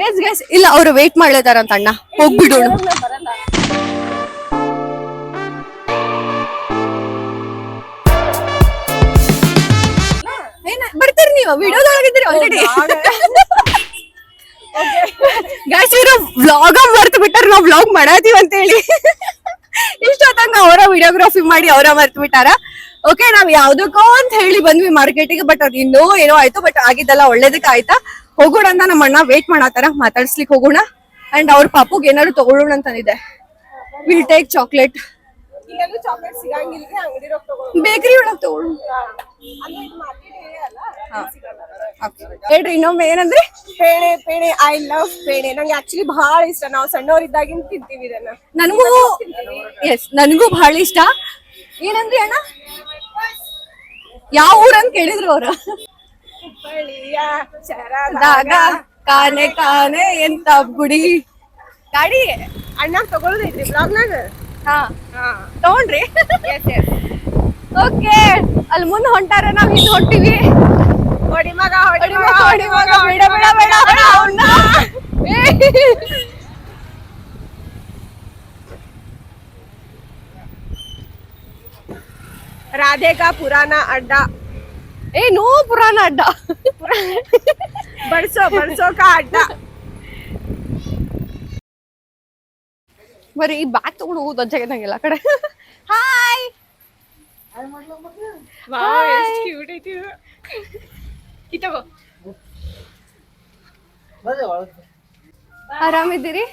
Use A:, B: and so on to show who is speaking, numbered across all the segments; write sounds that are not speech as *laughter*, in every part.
A: Yes guys ಇಲ್ಲ ಅವ್ರು wait ಮಾಡ್ಲತಾರಂತ ಅಣ್ಣ. ಹೋಗ್ಬಿಡೋಣ ಬರ್ತೀರಿ ನೀವು? ವಿಡಿಯೋದೊಳಗಿದ್ದೀರಿ ಆಲ್ರೆಡಿ ವ್ಲಾಗ್ ಇವರು ವ್ಲಾಗ ಮರ್ತು ಬಿಟ್ಟಾರ ನಾವು ವ್ಲಾಗ್ ಮಾಡಾತೀವಿ ಅಂತ ಹೇಳಿ ಇಷ್ಟೊತ್ತಂಗ ಅವರ ವಿಡಿಯೋಗ್ರಾಫಿ ಮಾಡಿ ಅವರ ಮರ್ತು ಬಿಟ್ಟಾರ. ಓಕೆ ನಾವ್ ಯಾವ್ದಕ್ಕೋ ಅಂತ ಹೇಳಿ ಬಂದ್ವಿ ಮಾರ್ಕೆಟಿಗೆ ಬಟ್ ಅದ್ ಇನ್ನೂ ಏನೋ ಆಯ್ತು ಬಟ್ ಆಗಿದ್ದಲ್ಲ ಒಳ್ಳೇದಕ್ಕೆ ಆಯ್ತಾ? ಹೋಗೋಣ ಅಂತ ನಮ್ಮ ಅಣ್ಣ ವೇಟ್ ಮಾಡತ್ತಾರ ಮಾತಾಡ್ಸ್ಲಿಕ್ಕೆ ಹೋಗೋಣ. ಅಂಡ್ ಅವ್ರ ಪಾಪುಗೆ ಏನಾದ್ರು ತಗೊಳ್ಳೋಣ ಅಂತಾನಿದೆ. ವಿಲ್ ಟೇಕ್ ಚಾಕ್ಲೇಟ್ ಬೇಕ್ರಿ ಒಳಗ್ ತಗೊಳ್ಳೋಣ. ಹೇಳ್ರಿ ಇನ್ನೊಮ್ಮೆ ಏನಂದ್ರಿ?
B: ಪೇಣೆ ಪೇಣೆ ಐ ಲವ್ ಪೇಣೆ. ನಂಗೆ ಆಕ್ಚುಲಿ ಬಹಳ ಇಷ್ಟ. ನಾವು ಸಣ್ಣವರಿದ್ದಾಗಿಂದ ತಿಂತೀವಿ ಇದನ್ನ.
A: ನನಗೂ ಎಸ್ ನನಗೂ ಬಹಳ ಇಷ್ಟ. ಏನಂದ್ರಿ ಅಣ್ಣ? ಯಾವ ಊರಂತ ಕೇಳಿದ್ರು ಅವ್ರು.
B: ಹುಬ್ಬಳ್ಳಿಯ ಶರದಾಗ
A: ಕಾನೆ ಕಾನೆ ಎಂತ ಗುಡಿ. ಗಾಡಿ
B: ಅಣ್ಣ ತಗೊಳ್ಳೋದೈತಿ ಬ್ಲಾಗ್ನಾಗ?
A: ಹಾ.
B: ಹಾ.
A: ತಗೊಂಡ್ರಿ. ಓಕೆ. ಅಲ್ಲಿ ಮುಂದೆ ಹೊಂಟಾರ ನಾವ್ ಹಿಂದ್ ಹೊಂಟಿವಿ.
B: ಹೊಡಿ ಮಗ ಹೊಡಿ ಮಗ
A: ಹೊಡಿ ಮಗ, ಬೇಡ ಬೇಡ ಬೇಡ ಬೇಡ ಅವ್ನ. ಏ.
B: ರಾಧೆ ಕಾ ಪುರಾಣ ಅಡ್ಡ.
A: ಏ ನೋ ಪುರಾಣ ಅಡ್ಡ.
B: ಬಡ್ಸೋ ಬಡ್ಸೋ ಕಾ ಅಡ್ಡ.
A: ಬರೀ ಈ ಬ್ಯಾಗ್ ತಗೊಂಡು ಹೋಗುದು ಅಜ್ಜಗೆ ಆ ಕಡೆ. ಹಾಯ್ ಆರಾಮಿದ್ದೀರಿ?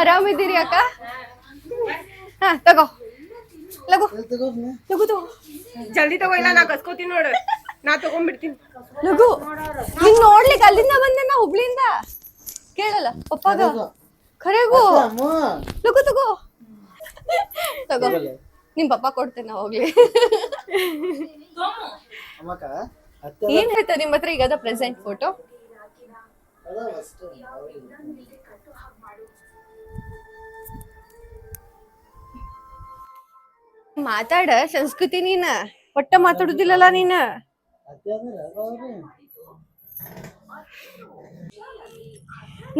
A: ಆರಾಮಿದ್ದೀರಿ ಅಕ್ಕ? ಹಾ ತಗೋ. ಲಗು. ಲಗು ತಗೋ.
B: ಜಲ್ದಿ ತಗೋ ಇಲ್ಲ ನಾ ಕಸ್ಕೋತೀನಿ ನೋಡು. ನಾ ತಗೊಂಡ್ಬಿಡ್ತೀನಿ.
A: ಲಗು ನಿನ್ ನೋಡ್ಲಿಕ್ಕೆ ಅಲ್ಲಿಂದ ಬಂದೆ ನಾ ಹುಬ್ಳಿಯಿಂದ. ಕೇಳಲ್ಲ ಪಪ್ಪಾಗ. ಖರೇಗು. ಲಗು ತಗೋ. ತಗೋ. ನಿಮ್ ಪಪ್ಪ ಕೊಡ್ತೇನೆ ನಾ ಹೋಗ್ಲಿ. ಏನ್ ಹೇಳ್ತಾ ನಿಮ್ ಹತ್ರ ಈಗ ಅದ ಪ್ರೆಸೆಂಟ್ ಫೋಟೋ ಮಾತಾಡ ಸಂಸ್ಕೃತಿ ನೀನ. ಒಟ್ಟ ಮಾತಾಡುದಿಲ್ಲಲ್ಲ ನೀನ.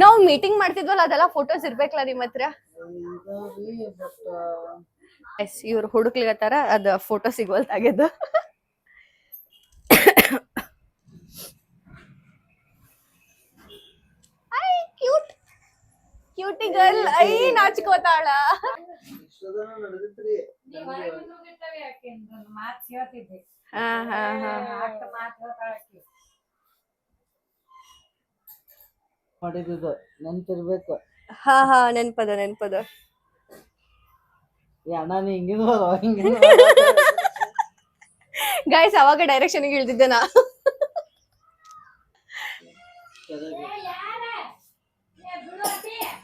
A: ನಾವು ಮೀಟಿಂಗ್ ಮಾಡ್ತಿದ್ವಲ್ಲ ಅದೆಲ್ಲ ಫೋಟೋಸ್ ಇರ್ಬೇಕಲ್ಲ ನಿಮ್ ಹತ್ರ? ಎಸ್ ಇವ್ರು ಹುಡುಕ್ಲಿಗತ್ತಾರ ಅದ photo ಸಿಗೋಲ್ತಾಗ್ಯದ I cute cutie girl I ನಾಚ್ಕೋತಾಳ. ಹಾ ಹಾ
C: ನೆನ್ಪಿರ್ಬೇಕು.
A: ಹಾ ಹಾ ನೆನ್ಪದ ನೆನ್ಪದ.
C: ಈ ಅಣ್ಣ ನೀ ಹಿಂಗಿದ್ ಹಿಂಗಿದ್
A: ಗಾಯ್ಸ್ ಅವಾಗ ಡೈರೆಕ್ಷನ್ ಇಳ್ದಿದ್ದೆ ನಾ.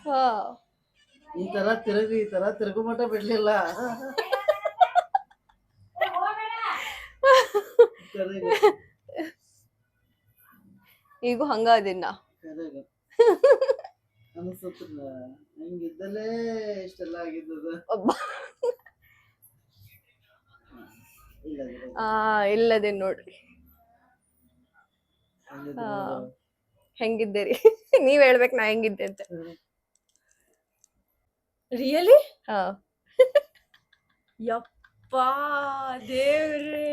A: ಹಾ.
C: ಈ ತರ ತಿರುಗಿ ಈ ತರ ತಿರುಗು ಮಟ್ಟ ಬಿಡ್ಲಿಲ್ಲ ಕರೆಗೆ, *laughs*
A: ಈಗೂ ಹಂಗ ಅದಿನ್ನ. *laughs*
C: ಹಿಂಗಿದ್ದಲೇ ಇಷ್ಟೆಲ್ಲ ಆಗಿದ್ದದ.
A: ಆ ಇಲ್ಲದೆ ನೋಡ್ರಿ. ಹೆಂಗಿದ್ದೀರಿ *laughs* ನೀವ್ ಹೇಳ್ಬೇಕು ನಾ ಹೆಂಗಿದ್ದೆ ಅಂತ.
B: ರಿಯಲಿ
A: ಹಾ.
B: ಯಪ್ಪಾ ದೇವ್ರೇ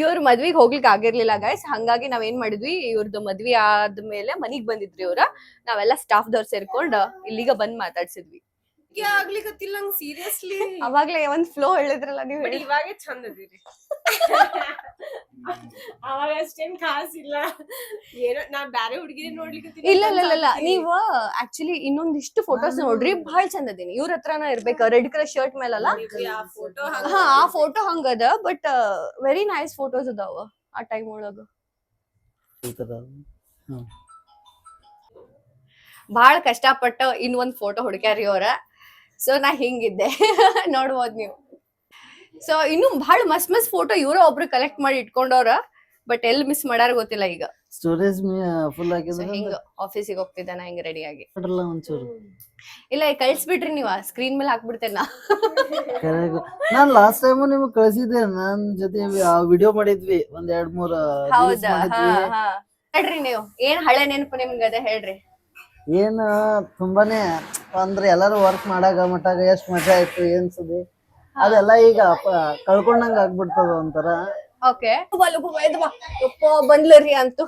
A: ಇವ್ರ ಮದ್ವಿಗ್ ಹೋಗ್ಲಿಕ್ಕೆ ಆಗಿರ್ಲಿಲ್ಲ ಗೈಸ್ ಹಂಗಾಗಿ ನಾವ್ ಏನ್ ಮಾಡಿದ್ವಿ ಇವ್ರದ್ದು ಮದ್ವಿ ಆದ್ಮೇಲೆ ಮನಿಗ್ ಬಂದಿದ್ರಿ ಇವ್ರ ನಾವೆಲ್ಲ ಸ್ಟಾಫ್ ದವ್ರ ಸೇರ್ಕೊಂಡ್ ಇಲ್ಲಿಗ ಬಂದ್ ಮಾತಾಡ್ಸಿದ್ವಿ.
B: ಆಗ್ಲಿಕ್ಕೆ ಸೀರಿಯಸ್ಲಿ
A: ಅವಾಗ್ಲೇ ಒಂದ್ ಫ್ಲೋ ಹೇಳಿದ್ರಲ್ಲ ನೀವು
B: ಇವಾಗೆ ಚಂದ ಅದೀರಿ. ಅವಾಗ ಅಷ್ಟೇನ್ ಕಾಸಿಲ್ಲ. ಏನೋ ನಾ ಬ್ಯಾರೆ ಹುಡುಗಿನ ನೋಡ್ಲಿಕ್ಕೆ
A: ಇಲ್ಲ ಇಲ್ಲ ಇಲ್ಲ, ನೀವು ಆಕ್ಚುಲಿ ಇನ್ನೊಂದಿಷ್ಟು ಫೋಟೋಸ್ ನೋಡ್ರಿ ಬಹಳ ಚಂದ ಅದೀನಿ. ಇವ್ರ ಹತ್ರನ ಇರ್ಬೇಕು ರೆಡ್ ಕಲರ್ ಶರ್ಟ್ ಮೇಲಲ್ಲ?
B: ಫೋಟೋ
A: ಹಾ ಆ ಫೋಟೋ ಹಂಗದ ಬಟ್ ವೆರಿ ನೈಸ್ ಫೋಟೋಸ್ ಅದಾವ ಆ ಟೈಮ್ ಒಳಗ. ಬಹಳ ಕಷ್ಟಪಟ್ಟು ಇನ್ನೊಂದ್ ಫೋಟೋ ಹುಡುಕ್ಯಾರಿ ಅವ್ರ. ಸೊ ನಾ ಹಿಂಗಿದ್ದೆ. *laughs* ನೋಡ್ಬೋದು ನೀವು. ಸೊ ಇನ್ನು ಬಹಳ ಮಸ್ತ್ ಮಸ್ತ್ ಫೋಟೋ ಇವರ ಒಬ್ರು ಕಲೆಕ್ಟ್ ಮಾಡಿ ಇಟ್ಕೊಂಡವ್ರ ಬಟ್ ಎಲ್ಲಿ ಮಿಸ್ ಮಾಡಾರ ಗೊತ್ತಿಲ್ಲ ಈಗ.
C: ಸ್ಟೋರೇಜ್ ಫುಲ್ ಆಗಿದ್ರೆ
A: ಹಿಂಗ ಆಫೀಸಿಗೆ ಹೋಗ್ತಿದ್ದೆ ನಾ ಹಿಂಗ ರೆಡಿ ಆಗಿ.
C: ಒಂಚೂರು.
A: ಇಲ್ಲ ಕಳ್ಸ್ಬಿಟ್ರಿ ನೀವ ಸ್ಕ್ರೀನ್ ಮೇಲೆ ಹಾಕ್ಬಿಡ್ತೇನೆ
C: ನಾನ್ ಲಾಸ್ಟ್ ಟೈಮ್ ನಿಮ್ಗೆ ಕಳ್ಸಿದ್ದೆ ನನ್ ಜೊತೆ ವಿಡಿಯೋ ಮಾಡಿದ್ವಿ ಒಂದ್ ಎರಡ್ ಮೂರ್
A: ಹೌದಾ? ಹೇಳ್ರಿ ನೀವು ಏನ್ ಹಳೆ ನೆನಪು ನಿಮ್ಗೆ ಅದ ಹೇಳ್ರಿ.
C: ಏನು ತುಂಬಾನೇ ಅಂದ್ರೆ ಎಲ್ಲಾರು ವರ್ಕ್ ಮಾಡಾಗ ಮಟಾಗ ಎಷ್ಟ್ ಮಜಾ ಆಯ್ತು ಏನ್ ಸುದ್ದಿ? ಅದೆಲ್ಲ ಈಗ ಕಳ್ಕೊಂಡಂಗ ಆಗ್ಬಿಡ್ತದ ಒಂಥರ.
A: ಓಕೆ. ಯಪ್ಪ ಬಂದ್ಲರಿ ಅಂತೂ.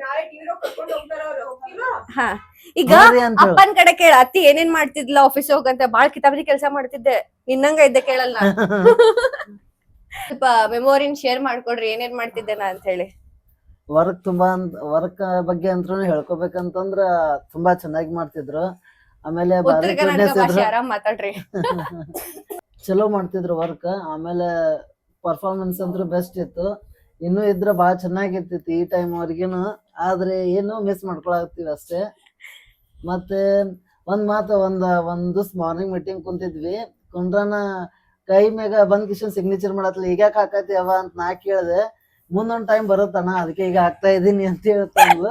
B: ನಾಳೆ ಟಿವಿ ಕರ್ಕೊಂಡು ಹೋಗ್ತಾರ ಅವ್ರು ಹೋಗ್ತಿಲ್ವಾ
A: ಹಾ. ಈಗ
C: ಬರ್ರಿ ಅಂತ ಹೇಳು.
A: ಅಪ್ಪನ್ ಕಡೆ ಕೇಳ ಅತ್ತಿ ಏನೇನ್ ಮಾಡ್ತಿದ್ಲ ಆಫೀಸ್ ಹೋಗಂತ ಬಾಳ್ ಕಿತಾಬರಿ ಕೆಲಸ ಮಾಡ್ತಿದ್ದೆ. ಇನ್ನಂಗ ಇದ್ದೆ ಕೇಳಲ್ಲ *laughs* ಸ್ವಲ್ಪ ಮೆಮೊರಿನ್ ಶೇರ್ ಮಾಡ್ಕೊಡ್ರಿ ಏನೇನ್ ಮಾಡ್ತಿದ್ದೆ ನಾ ಅಂತ ಹೇಳಿ.
C: ವರ್ಕ್ ತುಂಬಾ ವರ್ಕ್ ಬಗ್ಗೆ ಅಂತ ಹೇಳ್ಕೊಬೇಕಂತಂದ್ರ ತುಂಬಾ ಚೆನ್ನಾಗಿ ಮಾಡ್ತಿದ್ರು. ಆಮೇಲೆ
A: ಉತ್ತರ
C: ಬಾರಿ
A: ಕರ್ನಾಟಕ ಭಾಷೆ ಆರಾಮ್ ಮಾತಾಡ್ರಿ. *laughs*
C: ಚಲೋ ಮಾಡ್ತಿದ್ರು ವರ್ಕ್ ಆಮೇಲೆ ಪರ್ಫಾರ್ಮೆನ್ಸ್ ಅಂತೂ ಬೆಸ್ಟ್ ಇತ್ತು. ಇನ್ನೂ ಇದ್ರೆ ಭಾಳ ಚೆನ್ನಾಗಿರ್ತಿತ್ತು ಈ ಟೈಮ್ ಅವ್ರಿಗೇನು. ಆದರೆ ಏನು ಮಿಸ್ ಮಾಡ್ಕೊಳತ್ತೀವಿ ಅಷ್ಟೇ. ಮತ್ತೆ ಒಂದು ಮಾತು ಒಂದು ಒಂದು ದಿವ್ಸ ಮಾರ್ನಿಂಗ್ ಮೀಟಿಂಗ್ ಕುಂತಿದ್ವಿ. ಕುಂಡ್ರನ ಕೈ ಮ್ಯಾಗ ಬಂದ್ ಕಿಶನ್ ಸಿಗ್ನೇಚರ್ ಮಾಡತ್ಲ ಈಗ ಯಾಕೆ ಹಾಕತಿ ಅವ ಅಂತ ನಾ ಕೇಳಿದೆ. ಮುಂದೊಂದು ಟೈಮ್ ಬರುತ್ತಣ್ಣ ಅದಕ್ಕೆ ಈಗ ಹಾಕ್ತಾ ಇದ್ದೀನಿ ಅಂತ ಹೇಳ್ತಾನು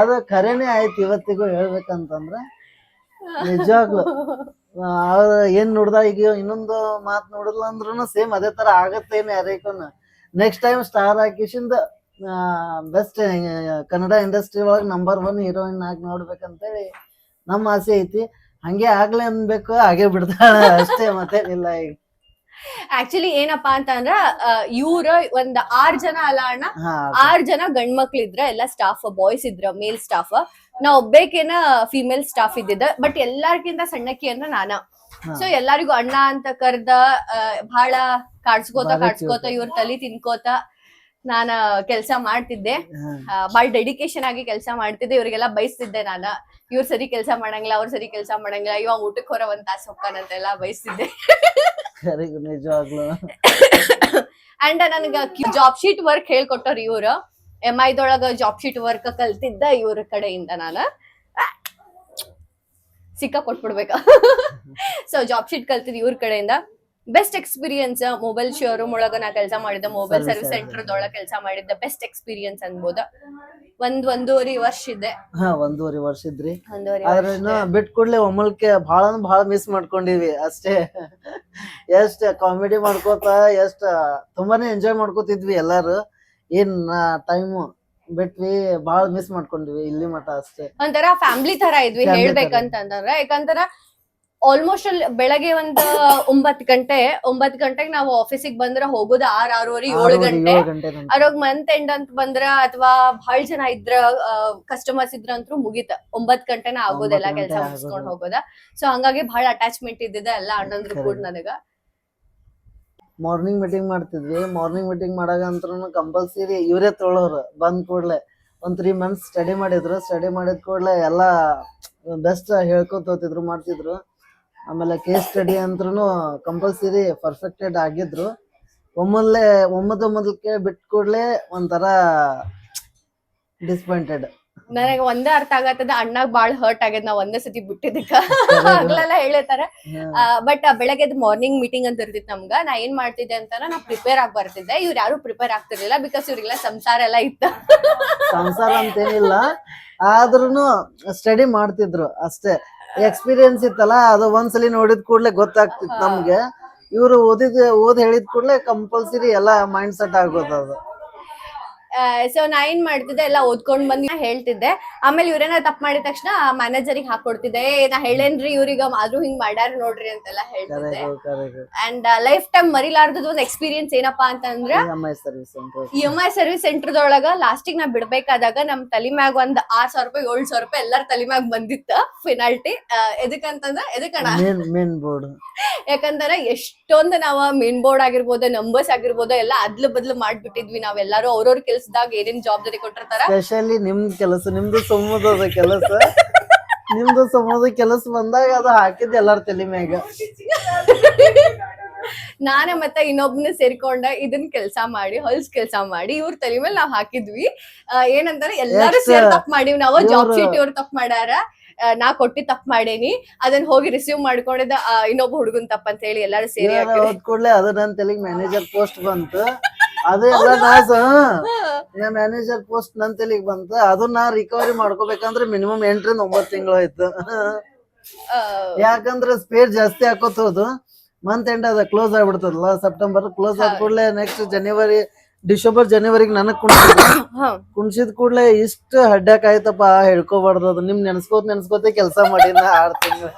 C: ಅದು ಖರೇನೆ ಆಯ್ತು ಇವತ್ತಿಗೂ ಹೇಳ್ಬೇಕಂತಂದ್ರೆ. ನಿಜವಾಗ್ಲು. ಏನ್ ನೋಡ್ದ, ಈಗ ಇನ್ನೊಂದು ಮಾತ್ ನೋಡಿಲ್ಲ ಅಂದ್ರೂ ಸೇಮ್ ಅದೇ ತರ ಆಗತ್ತೇನೆ ಯಾರೇಕನ್ ನೆಕ್ಸ್ಟ್ ಟೈಮ್ ಸ್ಟಾರ್ ಹಾಕಿಸಿಂದ ಬೆಸ್ಟ್ ಕನ್ನಡ ಇಂಡಸ್ಟ್ರಿ ಒಳಗೆ ನಂಬರ್ ಒನ್ ಹೀರೋಯಿನ್ ಆಗಿ ನೋಡ್ಬೇಕಂತೇಳಿ ನಮ್ಮ ಆಸೆ ಐತಿ. ಹಂಗೆ ಆಗ್ಲಿ ಅನ್ಬೇಕು, ಹಾಗೆ ಬಿಡ್ತಾಳ ಅಷ್ಟೇ, ಮತ್ತೇನಿಲ್ಲ ಈಗ.
A: ಆಕ್ಚುಲಿ ಏನಪ್ಪಾ ಅಂತಂದ್ರ ಇವ್ರ ಒಂದ್ ಆರ್ ಜನ ಅಲ್ಲ ಅಣ್ಣ? ಆರ್ ಜನ ಗಂಡ್ಮಕ್ಳಿದ್ರ ಎಲ್ಲಾ ಎಲ್ಲ ಸ್ಟಾಫ್ ಬಾಯ್ಸ್ ಇದ್ರ ಮೇಲ್ ಸ್ಟಾಫ್ ನಾ ಒಬ್ಬೇಕೇನ ಫಿಮೇಲ್ ಸ್ಟಾಫ್ ಇದ್ದಿದ್ದ ಬಟ್ ಎಲ್ಲಾರ್ಕಿಂತ ಸಣ್ಣಕ್ಕಿ ಅಂದ್ರ ನಾನ. ಸೊ ಎಲ್ಲಾರಿಗೂ ಅಣ್ಣ ಅಂತ ಕರ್ದ ಬಹಳ ಕಾಡ್ಸ್ಕೋತ ಕಾಡ್ಸ್ಕೋತ ಇವ್ರ ತಲಿ ತಿನ್ಕೋತ ನಾನ ಕೆಲಸ ಮಾಡ್ತಿದ್ದೆ. ಬಾಳ್ ಡೆಡಿಕೇಶನ್ ಆಗಿ ಕೆಲಸ ಮಾಡ್ತಿದ್ದೆ. ಇವ್ರಿಗೆಲ್ಲ ಬಯಸ್ತಿದ್ದೆ ನಾನ. ಇವ್ರ ಸರಿ ಕೆಲಸ ಮಾಡಂಗಿಲ್ಲ ಅವ್ರ ಸರಿ ಕೆಲಸ ಮಾಡಂಗಿಲ್ಲ. ಇವಾಗ ಊಟಕ್ಕೆ ಹೊರ ಒಂದ್ ತಾಸು ಹೋಗ್ತಾನಂತೆಲ್ಲ ಬಯಸ್ತಿದ್ದೆ ಅಂಡ್ ನನಗ ಜಾಬ್ ಶೀಟ್ ವರ್ಕ್ ಹೇಳ್ಕೊಟ್ಟವ್ರ ಇವ್ರು. ಎಂ ಐದೊಳಗ ಜಾಬ್ ಶೀಟ್ ವರ್ಕ್ ಕಲ್ತಿದ್ದ ಇವ್ರ ಕಡೆಯಿಂದ ನಾನು. ಸಿಕ್ಕ ಕೊಟ್ಬಿಡ್ಬೇಕ ಸೊ ಜಾಬ್ ಶೀಟ್ ಕಲ್ತಿದ್ ಇವ್ರ ಕಡೆಯಿಂದ. ಬೆಸ್ಟ್ ಎಕ್ಸ್ಪೀರಿಯನ್ಸ್ ಮೊಬೈಲ್ ಶೋರೂಮ್ ಒಳಗ ನಾ ಕೆಲಸ ಮಾಡಿದ್ದೆ. ಮೊಬೈಲ್ ಸರ್ವಿಸ್ ಸೆಂಟರ್ ಒಳಗ ಕೆಲಸ ಮಾಡಿದ್ದೆ. ಬೆಸ್ಟ್ ಎಕ್ಸ್ಪೀರಿಯನ್ಸ್ ಅನ್ಬೋದ. ಒಂದ್ ಒಂದೂವರೆ ವರ್ಷ ಇದೆ.
C: ಹಾ ಒಂದೂವರೆ ವರ್ಷ ಇದ್ರಿ.
A: ಒಂದೂವರೆ
C: ಆದ್ರೆ ಬಿಟ್ ಕೂಡ್ಲೆ ಒಮ್ಮಲ್ಕೆ ಬಹಳ ಬಹಳ ಮಿಸ್ ಮಾಡ್ಕೊಂಡಿವಿ. ಅಷ್ಟೇ. ಎಷ್ಟ್ ಕಾಮಿಡಿ ಮಾಡ್ಕೋತ ಎಷ್ಟ್ ತುಂಬಾನೇ ಎಂಜಾಯ್ ಮಾಡ್ಕೋತಿದ್ವಿ ಎಲ್ಲಾರು. ಏನ್ ಟೈಮ್ ಬಿಟ್ವಿ ಬಹಳ ಮಿಸ್ ಮಾಡ್ಕೊಂಡಿವಿ. ಇಲ್ಲಿ ಮಠ ಅಷ್ಟೇ.
A: ಒಂಥರ ಫ್ಯಾಮಿಲಿ ತರ ಇದ್ವಿ. ಹೇಳ್ಬೇಕಂತಂದ್ರೆ. ಯಾಕಂದ್ರ ಆಲ್ಮೋಸ್ಟ್ ಅಲ್ಲಿ ಬೆಳಗ್ಗೆ ಒಂದ್ *laughs* ಒಂಬತ್ ಗಂಟೆ ಒಂಬತ್ ಗಂಟೆಗೆ ನಾವು ಆಫೀಸಿಗೆ ಬಂದ್ರ ಹೋಗೋದು ಆರ್ ಆರೂವರೆ ಏಳು ಗಂಟೆ. ಅದ್ರಾಗ ಮಂತ್ ಎಂಡ್ ಅಂತ ಬಂದ್ರ ಅಥವಾ ಬಹಳ ಜನ ಇದ್ರ ಕಸ್ಟಮರ್ಸ್ ಇದ್ರ ಅಂತೂ ಮುಗಿತ. ಒಂಬತ್ ಗಂಟೆನ ಆಗೋದೆಲ್ಲ ಕೆಲಸ ಮುಗಿಸ್ಕೊಂಡು. ಹೋಗೋದ. ಸೊ ಹಂಗಾಗಿ ಬಹಳ ಅಟ್ಯಾಚ್ಮೆಂಟ್ ಇದ್ದಿದೆ ಎಲ್ಲ ಅಣ್ಣಂದ್ರು ಕೂಡ. ನನಗ.
C: ಮಾರ್ನಿಂಗ್ ಮೀಟಿಂಗ್ ಮಾಡ್ತಿದ್ವಿ. ಮಾರ್ನಿಂಗ್ ಮೀಟಿಂಗ್ ಮಾಡಾಗ ಅಂತ್ರೂ ಕಂಪಲ್ಸರಿ ಇವರೇ ತೊಳೋರು. ಬಂದ್ ಕೂಡ್ಲೆ ಒಂದ್ ತ್ರೀ ಮಂತ್ಸ್ ಸ್ಟಡಿ ಮಾಡಿದ್ರು. ಸ್ಟಡಿ ಮಾಡಿದ ಕೂಡ್ಲೆ ಎಲ್ಲಾ ಬೆಸ್ಟ್ ಹೇಳ್ಕೊತ ಹೋಗ್ತಿದ್ರು ಮಾಡ್ತಿದ್ರು. ಆಮೇಲೆ ಕೇಸ್ ಸ್ಟಡಿ ಅಂದ್ರೂ ಕಂಪಲ್ಸರಿ ಪರ್ಫೆಕ್ಟೆಡ್ ಆಗಿದ್ರು. ಒಮ್ಮಲ್ಲೇ ಒಮ್ಮದ ಮೊದಲಕ್ಕೆ ಬಿಟ್ಟು ಕೂಡಲೇ ಒಂಥರ ಡಿಸ್ಪಾಯಿಂಟೆಡ್
A: ನನಗೆ ಒಂದೇ ಅರ್ಥ ಆಗತ್ತದ ಅಣ್ಣಾಗ್ ಬಾಳ್ ಹರ್ಟ್ ಆಗ್ಯದ ನಾವ್ ಒಂದೇ ಸತಿ ಬಿಟ್ಟಿದ್ದಕ್ಕ. *laughs* ಹಗ್ಲೆಲ್ಲ ಹೇಳಿರ್ತಾರ ಬಟ್ ಬೆಳಗ್ಗೆ ಮಾರ್ನಿಂಗ್ ಮೀಟಿಂಗ್ ಅಂತ ಇರ್ತಿತ್ತು ನಮ್ಗ. ನಾ ಏನ್ ಮಾಡ್ತಿದ್ದೆ ಅಂತ ನಾ ಪ್ರಿಪೇರ್ ಆಗಿ ಬರ್ತಿದ್ದೆ. ಇವ್ರ ಯಾರು ಪ್ರಿಪೇರ್ ಆಗ್ತಿರ್ಲಿಲ್ಲ ಬಿಕಾಸ್ ಇವ್ರಿಗೆಲ್ಲ ಸಂಸಾರ ಎಲ್ಲ ಇತ್ತ.
C: ಸಂಸಾರ ಅಂತೇನಿಲ್ಲ. ಆದ್ರೂನು ಸ್ಟಡಿ ಮಾಡ್ತಿದ್ರು ಅಷ್ಟೇ. ಎಕ್ಸ್ಪೀರಿಯನ್ಸ್ ಇತ್ತಲ್ಲ ಅದು ಒಂದ್ಸಲಿ ನೋಡಿದ ಕೂಡಲೇ ಗೊತ್ತಾಗ್ತಿತ್ತು ನಮ್ಗೆ. ಇವ್ರು ಓದಿದ ಓದ್ ಹೇಳಿದ ಕೂಡ್ಲೆ ಕಂಪಲ್ಸರಿ ಎಲ್ಲ ಮೈಂಡ್ ಸೆಟ್ ಆಗೋದು ಅದು.
A: ಸೊ ನಾ ಏನ್ ಮಾಡ್ತಿದ್ದೆ ಎಲ್ಲ ಓದ್ಕೊಂಡ್ ಬಂದ್ ನಾ ಹೇಳ್ತಿದ್ದೆ. ಆಮೇಲೆ ಇವ್ರೇನ ತಪ್ಪು ಮಾಡಿದ ತಕ್ಷಣ ಮ್ಯಾನೇಜರಿಗೆ ಹಾಕೊಡ್ತಿದ್ದೆ. ಏ ನಾ ಹೇಳೇನ್ರಿ ಇವ್ರಿಗ ಆದ್ರೂ ಹಿಂಗ್ ಮಾಡ್ಯಾರ ನೋಡ್ರಿ ಅಂತೆಲ್ಲ ಹೇಳ್ತಿದ್ದೆ. ಅಂಡ್ ಲೈಫ್ ಟೈಮ್ ಮರಿಲಾರ್ದದ್ ಒಂದ್ ಎಕ್ಸ್ಪೀರಿಯನ್ಸ್ ಏನಪ್ಪಾ ಅಂತಂದ್ರ
C: M I service center
A: E M I service ಸೆಂಟರ್ದೊಳಗ ಲಾಸ್ಟಿಗೆ ನಾ ಬಿಡ್ಬೇಕಾದಾಗ ನಮ್ ತಲಿ ಮ್ಯಾಗ ಒಂದ್ ಆರ್ ಸಾವಿರ ರೂಪಾಯಿ ಏಳ್ ಸಾವಿರ ರೂಪಾಯಿ ಎಲ್ಲಾರ ತಲಿ ಮ್ಯಾಗ ಬಂದಿತ್ತ ಫಿನಾಲ್ಟಿ ಎದಕ್ಕಂತಂದ್ರ ಎದಕ್ಕಣ?
C: ಮೇನ್ ಮೇನ್ ಬೋರ್ಡ್
A: ಯಾಕಂದ್ರೆ ಎಷ್ಟೊಂದ್ ನಾವ್ ಮೇನ್ ಬೋರ್ಡ್ ಆಗಿರ್ಬೋದು ನಂಬರ್ಸ್ ಆಗಿರ್ಬೋದು ಎಲ್ಲ ಅದ್ಲು ಬದ್ಲು ಮಾಡ್ಬಿಟ್ಟಿದ್ವಿ ನಾವೆಲ್ಲಾರು. ಅವ್ರವ್ರ ಕೆಲ್ಸದಾಗ ಏನೇನ್ ಜವಾಬ್ದಾರಿ ಕೊಟ್ಟಿರ್ತಾರ?
C: ಸ್ಪೆಷಲಿ ನಿಮ್ ಕೆಲಸ ನಿಮ್ದು ಸಮೂಹದ ಕೆಲಸ. ನಿಮ್ದು ಸಮೂಹದ ಕೆಲಸ ಬಂದಾಗ ಅದು ಹಾಕಿದ್ ಎಲ್ಲಾರ ತಲೆ ಮ್ಯಾಗ.
A: ನಾನೇ ಮತ್ತೆ ಇನ್ನೊಬ್ನ ಸೇರ್ಕೊಂಡ ಇದನ್ ಕೆಲ್ಸ ಮಾಡಿ ಹೊಲ್ಸ್ ಕೆಲ್ಸ ಮಾಡಿ ಇವ್ರ ತಲೆ ಮೇಲೆ ನಾವ್ ಹಾಕಿದ್ವಿ. ಆ, ಏನಂತಾರೆ ಎಲ್ಲಾರು ಸೇರ್ ತಪ್ಪ ಮಾಡಿವ್ ನಾವು ಜಾಬ್ ಶೀಟ್ ಇವ್ರು ತಪ್ಪ ಮಾಡ್ಯಾರ ಆ, ನಾ ಕೊಟ್ಟಿ ತಪ್ಪ ಮಾಡೇನಿ. ಅದನ್ನ ಹೋಗಿ ರಿಸೀವ್ ಮಾಡ್ಕೊಂಡಿದ್ದ ಆ, ಇನ್ನೊಬ್ಬ ಹುಡುಗನ್ ತಪ್ಪ ಅಂತ ಹೇಳಿ ಎಲ್ಲಾರು ಸೇರಿ ಹಾಕಿದ್ವಿ.
C: ಹೋದ್ ಕೂಡ್ಲೆ ಅದು ನನ್ ತಲೆಗ್ ಮ್ಯಾನೇಜರ್ ಪೋಸ್ಟ್ ಬಂತು. ಅದು ಎಲ್ಲ ನಾ ಮ್ಯಾನೇಜರ್ ಪೋಸ್ಟ್ ನನ್ ತಲೆಗ್ ಬಂತ ಅದು ನಾ ರಿಕವರಿ ಮಾಡ್ಕೋಬೇಕಂದ್ರೆ ಮಿನಿಮಮ್ ಎಂಟರಿಂದ ಒಂಬತ್ತು ತಿಂಗಳು ಆಯ್ತು. ಯಾಕಂದ್ರೆ ಸ್ಪೇರ್ ಜಾಸ್ತಿ ಹಾಕೋತ್ ಹೋದು ಮಂತ್ ಎಂಡ್ ಅದ ಕ್ಲೋಸ್ ಆಗ್ಬಿಡ್ತದಲ್ಲ ಸೆಪ್ಟೆಂಬರ್ ಕ್ಲೋಸ್ ಆದ ಕೂಡಲೇ ನೆಕ್ಸ್ಟ್ ಜನವರಿ ಡಿಸೆಂಬರ್ ಜನವರಿಗೆ ನನಗ್ ಕುಣಿಸಿದ.
A: ಕೂಡಲೇ
C: ಕುಣ್ಸಿದ್ ಕೂಡ್ಲೆ ಇಷ್ಟ ಹಡ್ಡಕ್ ಆಯ್ತಪ್ಪ ಹೇಳ್ಕೋಬಾರ್ದು ಅದು. ನಿಮ್ ನೆನ್ಸ್ಕೋತ್ ನೆನ್ಸ್ಕೋತೆ ಕೆಲಸ ಮಾಡಿನ ಆರ್ ತಿಂಗಳು.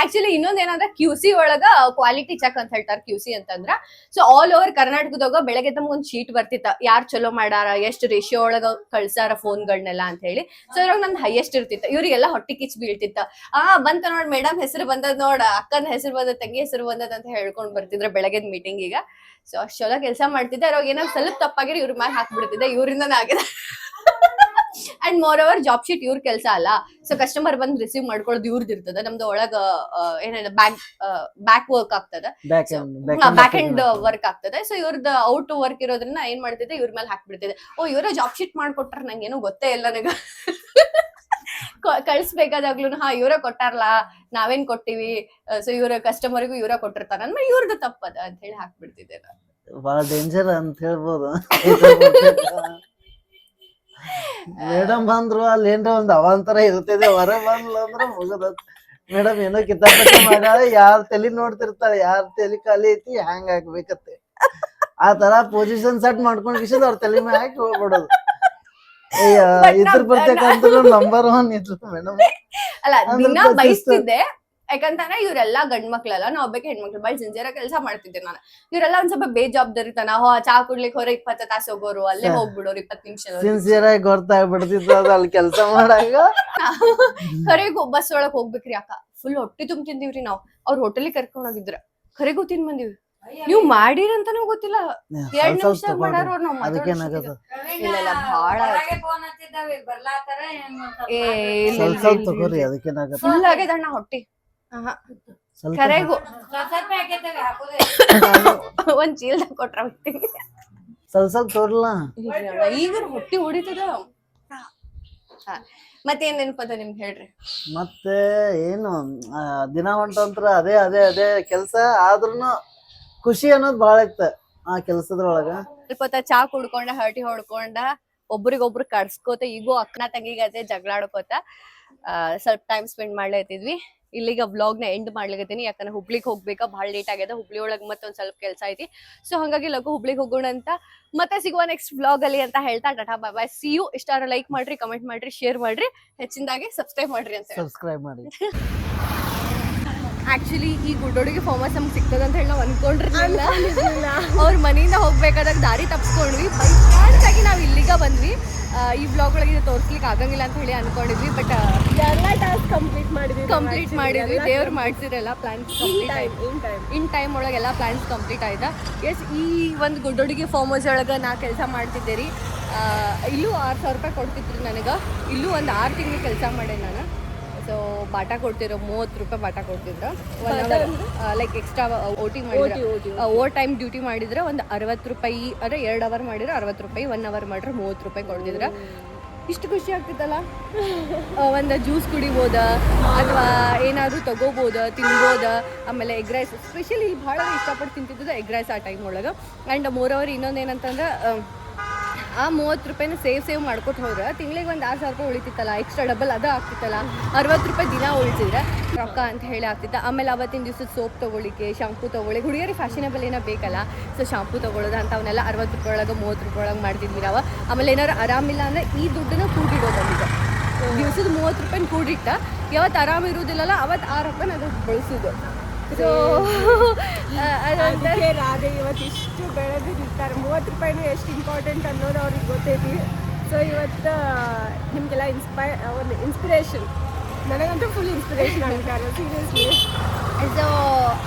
A: ಆಕ್ಚುಲಿ ಇನ್ನೊಂದೇನಂದ್ರೆ ಕ್ಯೂ ಸಿ ಒಳಗ ಕ್ವಾಲಿಟಿ ಚೆಕ್ ಅಂತ ಹೇಳ್ತಾರೆ ಕ್ಯೂ ಸಿ ಅಂತಂದ್ರ. ಸೊ ಆಲ್ ಓವರ್ ಕರ್ನಾಟಕದಾಗ ಬೆಳಗ್ಗೆ ತಮ್ಮ ಒಂದ್ ಶೀಟ್ ಬರ್ತಿತ್ತ. ಯಾರ್ ಚಲೋ ಮಾಡಾರ, ಎಷ್ಟು ರೇಷಿಯೋ ಒಳಗ ಕಳ್ಸಾರ ಫೋನ್ಗಳನ್ನೆಲ್ಲ ಅಂತ ಹೇಳಿ. ಸೊ ಅದ್ರಾಗ ನಂದು ಹೈಯೆಸ್ಟ್ ಇರ್ತಿತ್ತ. ಇವ್ರಿಗೆಲ್ಲ ಹೊಟ್ಟಿ ಕಿಚ್ ಬೀಳ್ತಿತ್ತ. ಆ, ಬಂತ ನೋಡ್ ಮೇಡಮ್ ಹೆಸರು ಬಂದದ್ ನೋಡ, ಅಕ್ಕನ ಹೆಸರು ಬಂದದ್ ತಂಗಿ ಹೆಸರು ಬಂದದ್ ಅಂತ ಹೇಳ್ಕೊಂಡ್ ಬರ್ತಿದ್ರ ಬೆಳಗ್ಗೆ ಮೀಟಿಂಗ್ ಈಗ. ಸೊ ಅಷ್ಟೆಲ್ಲ ಕೆಲಸ ಮಾಡ್ತಿದ್ದೆ. ಅದ್ರಾಗ ಏನಾದ್ರು ಸ್ವಲ್ಪ ತಪ್ಪಾಗಿರಿ ಇವ್ರ ಮ್ಯಾಲ ಹಾಕ್ಬಿಡ್ತಿದ್ದೆ. ಇವರಿಂದ ಆಗಿದೆ. And moreover job sheet ಇವ್ರ ಕೆಲಸ ಅಲ್ಲ. ಸೊ ಕಸ್ಟಮರ್ ಬಂದ್ ರಿಸೀವ್ ಮಾಡ್ಕೊಳ್ಳೋದು ಇವ್ರದ್ದು ಇರ್ತದ. ನಮ್ದು ಒಳಗ ಏನ ಬ್ಯಾಕ್ ಬ್ಯಾಕ್ ವರ್ಕ್ ಆಗ್ತದ.
C: ಬ್ಯಾಕ್
A: ಎಂಡ್ ವರ್ಕ್ ಆಗ್ತದೆ. ಸೊ ಇವ್ರದ್ದು ಔಟ್ ವರ್ಕ್ ಇರೋದ್ರಿಂದ ಏನ್ ಮಾಡ್ತಿದ್ದೆ ಇವ್ರ ಮೇಲೆ ಹಾಕ್ಬಿಡ್ತಿದ್ದೆ. ಓ ಇವರ ಜಾಬ್ ಶೀಟ್ ಮಾಡ್ಕೊಟ್ರ ನಂಗೇನು ಗೊತ್ತೇ ಇಲ್ಲ ನನಗ. *laughs* ಕಳ್ಸ್ಬೇಕಾದಾಗ್ಲೂ ಹಾ ಇವ್ರ ಕೊಟ್ಟಾರಲ್ಲ ನಾವೇನ್ ಕೊಟ್ಟಿವಿ? ಸೊ ಇವ್ರ ಕಸ್ಟಮರ್ಗೂ ಇವ್ರ ಕೊಟ್ಟಿರ್ತಾರ ಅಂದ್ರೆ ಇವ್ರದ್ದು ತಪ್ಪದ ಅಂತ ಹೇಳಿ ಹಾಕ್ಬಿಡ್ತಿದ್ದೆ.
C: ಬಹಳ ಡೇಂಜರ್ ಅಂತ ಹೇಳ್ಬೋದು. *laughs* ಮೇಡಮ್ ಬಂದ್ರು ಅಲ್ಲಿ ಏನ್ರ ಒಂದ್ ಅವಾಂತರ ಇರ್ತದೆ ಹೊರ ಬಂದ್ಲ ಅಂದ್ರ ಮುಗದ ಮೇಡಮ್ ಏನೋ ಕಿತಾಪತಿ ಮಾಡ್ಯಾಳ ಯಾರ್ ತಲಿ ನೋಡ್ತಿರ್ತಾಳೆ ಯಾರ್ ತಲಿ ಖಾಲಿ ಐತಿ ಹ್ಯಾಂಗ್ ಹಾಕ್ಬೇಕತ್ತೆ ಆ ತರ ಪೊಸಿಷನ್ ಸೆಟ್ ಮಾಡ್ಕೊಂಡ್ ಕಿಶದ್ ಅವ್ರ ತಲೆ ಮೇಲೆ ಹಾಕಿ ಹೋಗ್ಬಿಡೋದು. ಅಯ್ಯ ಇದ್ರ ಬರ್ತಕ್ಕಂತ ನಂಬರ್ ಒನ್ ಇದ್ರು ಮೇಡಮ್.
A: ಅಲ್ಲ ದಿನ. ಬಯಸ್ತಿದ್ದೆ ಯಾಕಂತಂದ್ರೆ ಇವರೆಲ್ಲ ಗಂಡ್ ಮಕ್ಳಲ್ಲ ನಾವ್ ಒಬ್ಬಕ್ಕೆ ಹೆಣ್ಮಕ್ಳು ಬಾಳ್ ಸಿನ್ಸಿಯರ್ ಕೆಲಸ ಮಾಡ್ತಿದ್ದೆ ನಾನು. ಇವರೆಲ್ಲ ಒಂದ್ ಸ್ವಲ್ಪ ಬೇಜವಾಬ್ದಾರಿತನ ಹೋ ಚಾ ಕುಡ್ಲಿಕ್ಕೆ ಹೊರ ಇಪ್ಪತ್ತ ತಾಸು ಹೋಗೋರು ಅಲ್ಲೇ. ಹೋಗ್ಬಿಡೋರು ಇಪ್ಪತ್ ನಿಮಿಷ
C: ಸಿನ್ಸಿಯರ್ ಆಗಿ ಗೊತ್ತಾಗ್ಬಿಡ್ತಿತ್ತು ಅದು ಅಲ್ಲಿ ಕೆಲಸ *laughs* ಮಾಡಾಗ? *laughs*
A: ಖರೆಗೂ ಬಸ್ ಒಳಗ್ ಹೋಗ್ಬೇಕ್ರಿ ಅಕ್ಕ. ಫುಲ್ ಹೊಟ್ಟೆ ತುಂಬ ತಿಂದಿವ್ರಿ ನಾವ್. ಅವ್ರ ಹೋಟೆಲಿಗೆ ಕರ್ಕೊಂಡ್ ಹೋಗಿದ್ರ. ಖರೆಗೂ ತಿನ್ ಬಂದಿವಿ. ನೀವ್ ಮಾಡಿರಂತಾನೂ ಗೊತ್ತಿಲ್ಲ. ಎರಡ್ ನಿಮಿಷ. ಮಾಡಾರ ನಾವ್ ಇಲ್ಲ,
D: ಬರ್ಲಾತಾರ
A: ಏ ಫುಲ್ ಹೊಟ್ಟಿ.
D: ಹಾಕೋದೇ? *laughs*
A: ಒಂದ್ ಚೀಲ್ದಾಗ ಕೊಟ್ರ
C: ಸ್ವಲ್ಪ ಸ್ವಲ್ಪ ತೋರ್ಲ?
A: ಈಗ ಹೊಟ್ಟಿ ಹೊಡಿತದ ಹಾ. ಮತ್ತೇನ್ ನೆನಪದ ನಿಮ್ಗೆ ಹೇಳ್ರಿ?
C: ಮತ್ತೆ ಏನು ದಿನ ಹೊಂಟಂತ್ರ ಅದೇ ಅದೇ ಅದೇ ಕೆಲ್ಸ. ಆದ್ರೂನು ಖುಷಿ ಅನ್ನೋದ್ ಬಾಳ ಇತ್ತ ಆ ಕೆಲ್ಸದ್ರೊಳಗ.
A: ಸ್ವಲ್ಪ ಚಾ ಕುಡ್ಕೊಂಡ ಹರಟಿ ಹೊಡ್ಕೊಂಡ ಒಬ್ರಿಗೊಬ್ರು ಕಡ್ಸ್ಕೋತ ಈಗೂ ಅಕ್ಕನ ತಂಗಿಗೆ ಅದೇ ಜಗಳಾಡ್ಕೋತ ಆ, ಸ್ವಲ್ಪ ಟೈಮ್ ಸ್ಪೆಂಡ್ ಮಾಡ್ಲತ್ತಿದ್ವಿ. ಇಲ್ಲಿಗ ವ್ಲಾಗ್ನ ಎಂಡ್ ಮಾಡ್ಲಿಕತ್ತೀನಿ. ಯಾಕಂದ್ರೆ ಹುಬ್ಳಿಗೆ ಹೋಗ್ಬೇಕಾ? ಭಾಳ ಲೇಟ್ ಆಗ್ಯದ. ಹುಬ್ಳಿ ಒಳಗ್ ಮತ್ತೊಂದು ಸ್ವಲ್ಪ ಕೆಲಸ ಐತಿ. ಸೊ ಹಂಗಾಗಿ ಲಘು ಹುಬ್ಳಿಗೆ ಹೋಗೋಣ ಅಂತ ಮತ್ತೆ ಸಿಗುವ ನೆಕ್ಸ್ಟ್ ಬ್ಲಾಗ್ ಅಲ್ಲಿ ಅಂತ ಹೇಳ್ತಾ tata bye bye see you ಇಷ್ಟಾರ like ಮಾಡ್ರಿ ಕಮೆಂಟ್ ಮಾಡ್ರಿ ಶೇರ್ ಮಾಡ್ರಿ. ಹೆಚ್ಚಿನದಾಗಿ ಸಬ್ಸ್ಕ್ರೈಬ್ ಮಾಡ್ರಿ ಅಂತ
C: ಸಬ್ಸ್ಕ್ರೈಬ್ ಮಾಡಿ. *laughs*
A: ಆಕ್ಚುಲಿ ಈ ಗುಡ್ಡೋಡಿಗೆ ಫಾರ್ಮಸ್ ನಮ್ಗೆ ಸಿಗ್ತದೆ ಅಂತ ಹೇಳಿ ನಾವು ಅನ್ಕೊಂಡಿರ್ಲಿಲ್ಲ. *laughs* ಅವ್ರ ಮನೆಯಿಂದ ಹೋಗ್ಬೇಕಾದಾಗ ದಾರಿ ತಪ್ಸ್ಕೊಂಡ್ವಿ. ಬೈ ಚಾನ್ಸ್ ಆಗಿ ನಾವು ಇಲ್ಲಿಗೆ ಬಂದ್ವಿ. ಈ ಬ್ಲಾಗ್ ಒಳಗೆ ಇದು ತೋರಿಸ್ಲಿಕ್ಕೆ ಆಗಂಗಿಲ್ಲ ಅಂತ ಹೇಳಿ ಅನ್ಕೊಂಡಿದ್ವಿ ಬಟ್
B: ಎಲ್ಲ ಟಾಸ್ಕ್ ಕಂಪ್ಲೀಟ್ ಮಾಡಿದ್ವಿ
A: ಕಂಪ್ಲೀಟ್ ಮಾಡಿದ್ವಿ. ದೇವ್ರು ಮಾಡ್ತಿರಲ್ಲ ಪ್ಲಾನ್ಸ್ ಕಂಪ್ಲೀಟ್ ಆಯ್ತು.
B: ಇನ್ ಟೈಮ್
A: ಇನ್ ಟೈಮ್ ಒಳಗೆ ಎಲ್ಲ ಪ್ಲಾನ್ಸ್ ಕಂಪ್ಲೀಟ್ ಆಯ್ತಾ? ಎಸ್ ಈ ಒಂದು ಗುಡ್ಡೋಡಿಗೆ ಫಾರ್ಮಸ್ ಒಳಗೆ ನಾ ಕೆಲಸ ಮಾಡ್ತಿದ್ದೆ ರೀ ಇಲ್ಲೂ ಆರು ಸಾವಿರ ರೂಪಾಯಿ ಕೊಡ್ತಿದ್ರು ನನಗೆ. ಇಲ್ಲೂ ಒಂದು ಆರು ತಿಂಗಳು ಕೆಲಸ ಮಾಡೇ ನಾನು. ಸೊ ಬಾಟ ಕೊಡ್ತಿರೋ ಮೂವತ್ತು ರೂಪಾಯಿ ಬಾಟ ಕೊಡ್ತಿದ್ರು. One hour like extra O T ಮಾಡಿದ್ರೆ. ಓವರ್ ಟೈಮ್ ಡ್ಯೂಟಿ ಮಾಡಿದ್ರೆ. ಒಂದು ಅರವತ್ತು ರೂಪಾಯಿ ಅಂದ್ರೆ ಎರಡು ಅವರ್ ಮಾಡಿದ್ರೆ ಅರವತ್ತು ರೂಪಾಯಿ ಒನ್ ಅವರ್ ಮಾಡಿದ್ರೆ ಮೂವತ್ತು ರೂಪಾಯಿ ಕೊಡ್ತಿದ್ರು. ಇಷ್ಟು ಖುಷಿ ಆಗ್ತಿತ್ತಲ್ಲ? ಒಂದು ಜ್ಯೂಸ್ ಕುಡಿಬೋದ ಅಥವಾ ಏನಾದರೂ ತಗೋಬೋದ ತಿನ್ಬೋದ ಆಮೇಲೆ ಎಗ್ ರೈಸ್ ಸ್ಪೆಷಲಿ ಇಲ್ಲಿ ಭಾಳ ಇಷ್ಟಪಟ್ಟು ತಿಂತಿದ್ದು ಎಗ್ ರೈಸ್ ಆ ಟೈಮ್ ಒಳಗೆ. ಆ್ಯಂಡ್ ಮೋರ್ ಅವರ್ ಇನ್ನೊಂದು ಏನಂತಂದ್ರೆ ಆ ಮೂವತ್ತು ರೂಪಾಯಿನ ಸೇವ್ ಸೇವ್ ಮಾಡ್ಕೊಟ್ಟು ಹೋದ್ರೆ ತಿಂಗಳಿಗೆ ಒಂದು ಆರು ಸಾವಿರ ರೂಪಾಯಿ ಉಳಿತಿತ್ತಲ್ಲ ಎಕ್ಸ್ಟ್ರಾ ಡಬಲ್ ಅದು ಆಗ್ತಿತ್ತಲ್ಲ, ಅರವತ್ತು ರೂಪಾಯಿ ದಿನ ಉಳಿಸಿದ್ರೆ ರೊಕ್ಕ ಅಂತ ಹೇಳಿ ಆಗ್ತಿತ್ತು. ಆಮೇಲೆ ಅವತ್ತಿನ ದಿವಸ ಸೋಪ್ ತೊಗೊಳಿಕ್ಕೆ ಶಾಂಪೂ ತೊಗೊಳ್ಳಿ ಹುಡುಗಿಯರಿಗೆ ಫ್ಯಾಷನಬಲ್ ಏನೋ ಬೇಕಲ್ಲ ಸೊ ಶಾಂಪೂ ತೊಗೊಳೋದು ಅಂಥವನ್ನೆಲ್ಲ ಅರವತ್ತು ರೂಪಾಯಿ ಒಳಗೆ, ಮೂವತ್ತು ರೂಪಾಯಿ ಒಳಗೆ ಮಾಡ್ತಿದ್ವಿ ನಾವು. ಆಮೇಲೆ ಏನಾದ್ರು ಆರಾಮಿಲ್ಲ ಅಂದರೆ ಈ ದುಡ್ಡನ್ನು ಕೂಡಿಡೋದು ನಮಗೆ ದಿವಸದ ಮೂವತ್ತು ರೂಪಾಯಿನ ಕೂಡಿಟ್ಟ ಯಾವತ್ತು ಆರಾಮ ಇರುವುದಿಲ್ಲಲ್ಲ, ಅವತ್ತು ಆ ರೊಕ್ಕನ ಅದು ಬಳಸೋದು. ಸೊ *laughs*
B: ಅದಕ್ಕೆ ರಾಧೆ ಇವತ್ತು ಇಷ್ಟು ಬೆಳೆದು ನಿಂತಾರೆ. ಮೂವತ್ತು ರೂಪಾಯಿನೂ ಎಷ್ಟು ಇಂಪಾರ್ಟೆಂಟ್ ಅನ್ನೋದು ಅವ್ರಿಗೆ ಗೊತ್ತೈತಿ. ಸೊ ಇವತ್ತು ನಿಮಗೆಲ್ಲ ಇನ್ಸ್ಪೈ ಒಂದು ಇನ್ಸ್ಪಿರೇಷನ್ ನನಗಂತೂ ಫುಲ್ ಇನ್ಸ್ಪಿರೇಷನ್ ಆಗ್ತಾರೆ ಸೀರಿಯಸ್ಲಿ
A: ಸೊ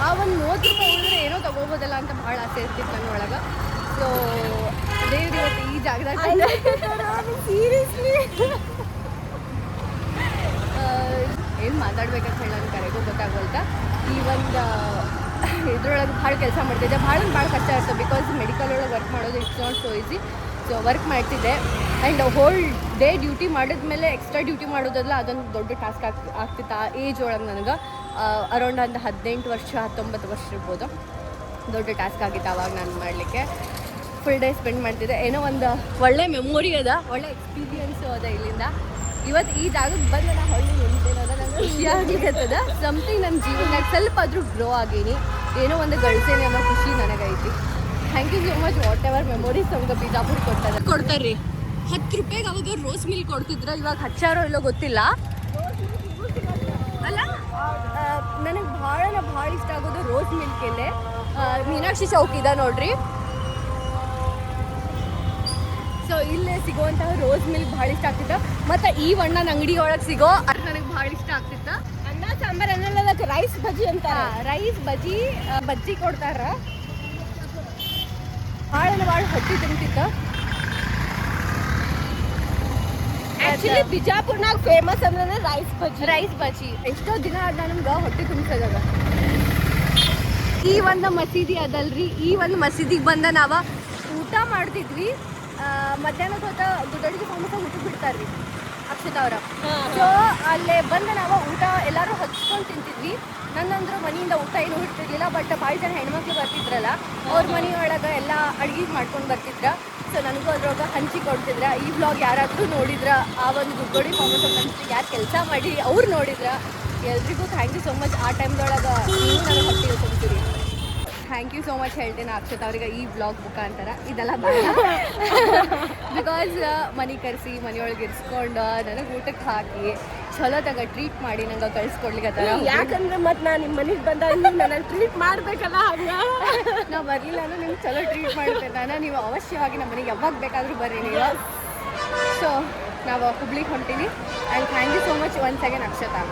A: ಆ ಒಂದು ಮೂವತ್ತು ರೂಪಾಯಿ ಉಳಿದ್ರೆ ಏನೋ ತಗೋಬೋದಲ್ಲ ಅಂತ ಭಾಳ ಆಸೆ ಇರ್ತಿತ್ತು ನನ್ನ ಒಳಗೆ. ಸೊ ದೇವ್ರು ಇವತ್ತು ಈ ಜಾಗದಾಗ
B: ಸೀರಿಯಸ್ಲಿ
A: ಏನು ಮಾತಾಡ್ಬೇಕಂತ ಹೇಳಿ ನನಗೆ ಕರೆಗೂ ಗೊತ್ತಾಗೋಲ್ತ? ಈ ಒಂದು, *coughs* ಇದ್ರೊಳಗೆ ಭಾಳ ಕೆಲಸ ಮಾಡ್ತಿದ್ದೆ. ಭಾಳ ಭಾಳ ಕಷ್ಟ ಇರ್ತದೆ ಬಿಕಾಸ್ ಮೆಡಿಕಲ್ ಒಳಗೆ ವರ್ಕ್ ಮಾಡೋದು it's not so easy so work ಮಾಡ್ತಿದ್ದೆ. ಆ್ಯಂಡ್ ಹೋಲ್ ಡೇ ಡ್ಯೂಟಿ ಮಾಡಿದ್ಮೇಲೆ ಎಕ್ಸ್ಟ್ರಾ ಡ್ಯೂಟಿ ಮಾಡೋದಲ್ಲ ಅದೊಂದು ದೊಡ್ಡ ಟಾಸ್ಕ್ ಆಗ್ ಆಗ್ತಿತ್ತು ಆ ಏಜ್ ಒಳಗೆ ನನಗೆ. ಅರೌಂಡ್ ಒಂದು ಹದಿನೆಂಟು ವರ್ಷ, ಹತ್ತೊಂಬತ್ತು ವರ್ಷ ಇರ್ಬೋದು. ದೊಡ್ಡ ಟಾಸ್ಕ್ ಆಗಿತ್ತು ಆವಾಗ ನಾನು ಮಾಡಲಿಕ್ಕೆ. ಫುಲ್ ಡೇ ಸ್ಪೆಂಡ್ ಮಾಡ್ತಿದ್ದೆ. ಏನೋ ಒಂದು ಒಳ್ಳೆ ಮೆಮೊರಿ ಅದ, ಒಳ್ಳೆ ಎಕ್ಸ್ಪೀರಿಯನ್ಸು ಅದ ಇಲ್ಲಿಂದ. ಇವತ್ತು ಈ ಜಾಗಕ್ಕೆ ಬಂದು ನಾನು ಹಳ್ಳಿ ನಿಂತೇನದ ನಂಗೆ ಖುಷಿ ಆಗ್ಲಿಕ್ಕತ್ತದ ಸಮಥಿಂಗ್ ನನ್ನ ಜೀವನದಾಗ ಸ್ವಲ್ಪ ಆದರೂ ಗ್ರೋ ಆಗೇನಿ. ಏನೋ ಒಂದು ಗಳಿಸೇನೆ ಅನ್ನೋ ಖುಷಿ ನನಗೈತಿ. Thank you so much whatever memories ನಮ್ಗೆ ಬಿಜಾಪುರ ಕೊಡ್ತಾರೆ ರೀ ಹತ್ತು ರೂಪಾಯಿಗೆ ಅವಾಗ ರೋಸ್ ಮಿಲ್ಕ್ ಕೊಡ್ತಿದ್ರ ಇವಾಗ ಹಚ್ಚಾರೋ ಇಲ್ಲೋ ಗೊತ್ತಿಲ್ಲ. ಅಲ್ಲ? ನನಗೆ ಭಾಳ ಭಾಳ ಇಷ್ಟ ಆಗೋದು ರೋಸ್ ಮಿಲ್ಕ್ ಇಲ್ಲೇ ಆ, ಮೀನಾಕ್ಷಿ ಚೌಕ್ ಇದೆ ನೋಡ್ರಿ. ಸೊ ಇಲ್ಲೇ ಸಿಗುವಂತಹ ರೋಸ್ ಮಿಲ್ಕ್ ಭಾಳ ಇಷ್ಟ ಆಗ್ತಿತ್ತು. ಮತ್ತು ಈ ವಣ್ಣನ ಅಂಗಡಿ ಒಳಗೆ ಸಿಗೋ ಅದು ನನಗೆ ಭಾಳ ಇಷ್ಟ ಆಗ್ತಿತ್ತು.
B: ಅನ್ನ ಸಾಂಬಾರ್ ಅನ್ನಲ್ಲ ಅದಕ್ಕೆ ರೈಸ್ ಬಜ್ಜಿ ಅಂತ
A: ರೈಸ್ ಬಜ್ಜಿ ಬಜ್ಜಿ ಕೊಡ್ತಾರ. ಭಾಳ ಭಾಳ ಹೊಟ್ಟಿ ತಿಂತಿತ್ತು
B: ಆಕ್ಚುಲಿ ಬಿಜಾಪುರ್ನಾಗ ಫೇಮಸ್ ಅಂದ್ರೆ ರೈಸ್ ಬಜ್ಜಿ.
A: ರೈಸ್ ಬಜ್ಜಿ. ಎಷ್ಟೋ ದಿನ ಆದ ನಮ್ಗೆ ಹೊಟ್ಟೆ ತುಂಬಿಸೋದಾಗ ಈ ಒಂದು ಮಸೀದಿ ಅದಲ್ರಿ ಈ ಒಂದು ಮಸೀದಿಗೆ ಬಂದ ನಾವ ಊಟ ಮಾಡ್ತಿದ್ವಿ. ಮಧ್ಯಾಹ್ನದ ಹೊತ್ತ ಗುದ್ದಡಿಗೆ ಸಮೋಸ ಊಟ ಬಿಡ್ತಾರ್ರಿ ಅಕ್ಷತಾ ಅವ್ರ. ಸೊ ಅಲ್ಲೇ ಬಂದ ನಾವು ಊಟ ಎಲ್ಲರೂ ಹಚ್ಕೊಂಡು ತಿಂತಿದ್ವಿ. ನನ್ನಂದ್ರು ಮನೆಯಿಂದ ಊಟ ಏನು ಇರ್ತಿರ್ಲಿಲ್ಲ ಬಟ್ ಭಾಳ ಜನ ಹೆಣ್ಮಕ್ಳು ಬರ್ತಿದ್ರಲ್ಲ ಅವ್ರ ಮನೆಯೊಳಗೆ ಎಲ್ಲ ಅಡ್ಗೆ ಮಾಡ್ಕೊಂಡು ಬರ್ತಿದ್ರ. ಸೊ ನನಗೂ ಅದ್ರೊಳಗೆ ಹಂಚಿ ಕೊಡ್ತಿದ್ರ. ಈ ಬ್ಲಾಗ್ ಯಾರಾದರೂ ನೋಡಿದ್ರ ಆ ಒಂದು ಗುಗ್ಗೋಡಿ ಫಾರ್ಮಸ್ ಅಂತ ಯಾರು ಕೆಲಸ ಮಾಡಿ ಅವ್ರು ನೋಡಿದ್ರ. ಎಲ್ರಿಗೂ ಥ್ಯಾಂಕ್ ಯು ಸೊ ಮಚ್ ಆ ಟೈಮ್ದೊಳಗೆ ನೀವು ನನಗೆ ಹೊಟ್ಟೆ ತುಂಬ್ತೀರಿ ಥ್ಯಾಂಕ್ ಯು ಸೋ ಮಚ್ ಹೇಳ್ತೇನೆ ಅಕ್ಷತಾ ಅವ್ರಿಗೆ ಈ ಬ್ಲಾಗ್ ಮುಖಾಂತರ. ಇದೆಲ್ಲ ಬಿಕಾಸ್ *laughs* ಮನೆ ಕರೆಸಿ ಮನೆಯೊಳಗೆ ಇರಿಸ್ಕೊಂಡು ನನಗೆ ಊಟಕ್ಕೆ ಹಾಕಿ ಚಲೋ ತಗ ಟ್ರೀಟ್ ಮಾಡಿ ನಂಗೆ ಕಳ್ಸ್ಕೊಡ್ಲಿಕ್ಕೆ
B: ಯಾಕಂದ್ರೆ ಮತ್ತೆ ನಾನು ನಿಮ್ಮ ಮನೆಗೆ ಬಂದ ನನ್ನ ಟ್ರೀಟ್ ಮಾಡ್ಬೇಕಲ್ಲ ಹಂಗ? *laughs*
A: ನಾ ಬರಲಿಲ್ಲ ಅಂದ್ರೆ ನಿಮ್ಗೆ ಚಲೋ ಟ್ರೀಟ್ ಮಾಡ್ತೇನೆ ನಾನು. ನೀವು ಅವಶ್ಯವಾಗಿ ನಮ್ಮ ಮನೆಗೆ ಯಾವಾಗ ಬೇಕಾದರೂ ಬರ್ರಿ ನೀವು. ಸೊ ನಾವು ಹುಬ್ಳಿಗೆ ಹೊಂಟೀನಿ. And thank you so much one second Akshata.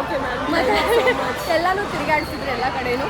B: Okay ma'am *laughs*
A: ಎಲ್ಲಾನು ತಿರುಗಾಡಿಸಿದ್ರು ಎಲ್ಲ ಕಡೆನೂ.